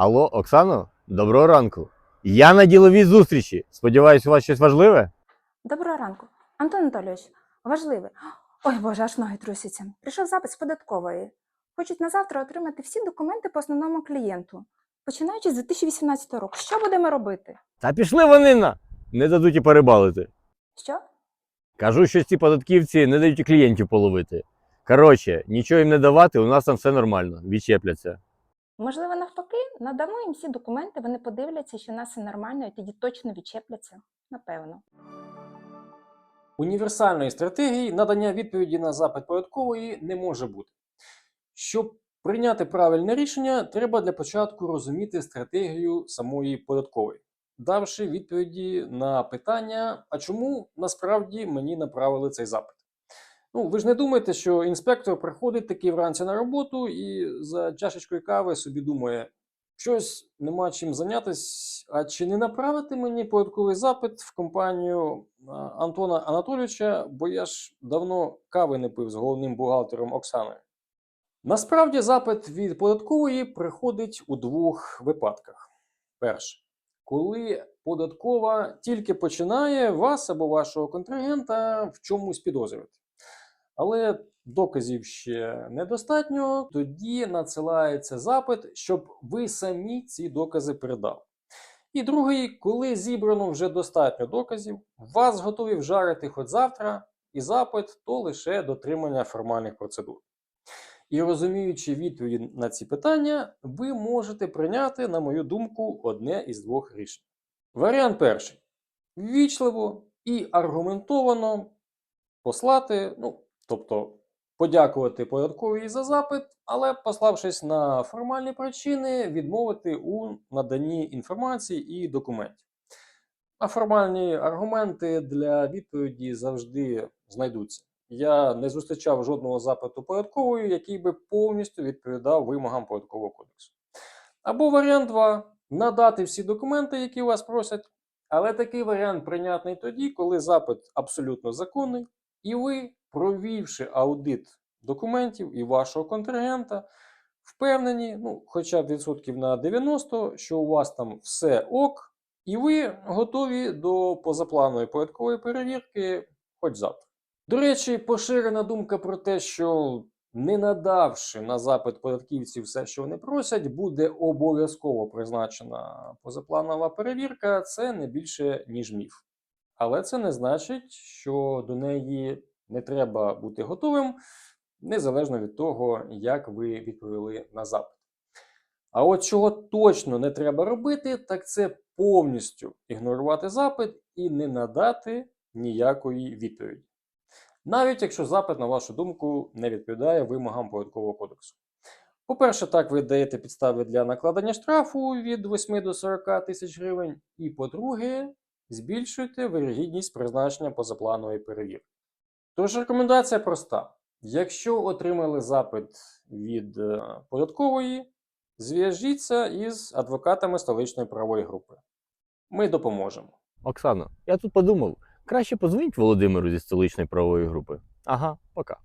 Алло, Оксано, доброго ранку. Я на діловій зустрічі. Сподіваюсь, у вас щось важливе? Доброго ранку. Антон Анатолійович, важливе. Ой, Боже, аж ноги трусяться. Прийшов запит з податкової. Хочуть на завтра отримати всі документи по основному клієнту, починаючи з 2018 року. Що будемо робити? Та пішли вони на. Не дадуть і перебалити. Що? Кажу, що ці податківці не дають і клієнтів половити. Коротше, нічого їм не давати, у нас там все нормально, відчепляться. Можливо, навпаки, надамо їм всі документи, вони подивляться, що нас все нормально, і тоді точно відчепляться. Напевно. Універсальної стратегії надання відповіді на запит податкової не може бути. Щоб прийняти правильне рішення, треба для початку розуміти стратегію самої податкової, давши відповіді на питання, а чому насправді мені направили цей запит. Ну, ви ж не думаєте, що інспектор приходить таки вранці на роботу і за чашечкою кави собі думає, щось нема чим зайнятися, а чи не направити мені податковий запит в компанію Антона Анатолійовича, бо я ж давно кави не пив з головним бухгалтером Оксаною. Насправді запит від податкової приходить у двох випадках. Перше, коли податкова тільки починає вас або вашого контрагента в чомусь підозрювати. Але доказів ще недостатньо, тоді надсилається запит, щоб ви самі ці докази передали. І другий, коли зібрано вже достатньо доказів, вас готові вжарити хоч завтра, і запит то лише дотримання формальних процедур. І розуміючи відповіді на ці питання, ви можете прийняти, на мою думку, одне із двох рішень. Варіант перший: ввічливо і аргументовано послати, ну, тобто подякувати податковій за запит, але, пославшись на формальні причини, відмовити у наданні інформації і документів. А формальні аргументи для відповіді завжди знайдуться. Я не зустрічав жодного запиту податкової, який би повністю відповідав вимогам податкового кодексу. Або варіант 2 надати всі документи, які вас просять. Але такий варіант прийнятний тоді, коли запит абсолютно законний, і ви, провівши аудит документів і вашого контрагента, впевнені, ну, хоча б відсотків на 90, що у вас там все ок, і ви готові до позапланової податкової перевірки хоч завтра. До речі, поширена думка про те, що не надавши на запит податківців все, що вони просять, буде обов'язково призначена позапланова перевірка, це не більше, ніж міф. Але це не значить, що до неї не треба бути готовим, незалежно від того, як ви відповіли на запит. А от чого точно не треба робити, так це повністю ігнорувати запит і не надати ніякої відповіді. Навіть якщо запит, на вашу думку, не відповідає вимогам податкового кодексу. По-перше, так ви даєте підстави для накладення штрафу від 8 до 40 тисяч гривень. І по-друге, збільшуєте вирогідність призначення позапланової перевірки. Тож рекомендація проста: якщо отримали запит від е, податкової, зв'яжіться із адвокатами столичної правової групи. Ми допоможемо. Оксано, я тут подумав, краще позвоніть Володимиру зі столичної правової групи. Ага, пока.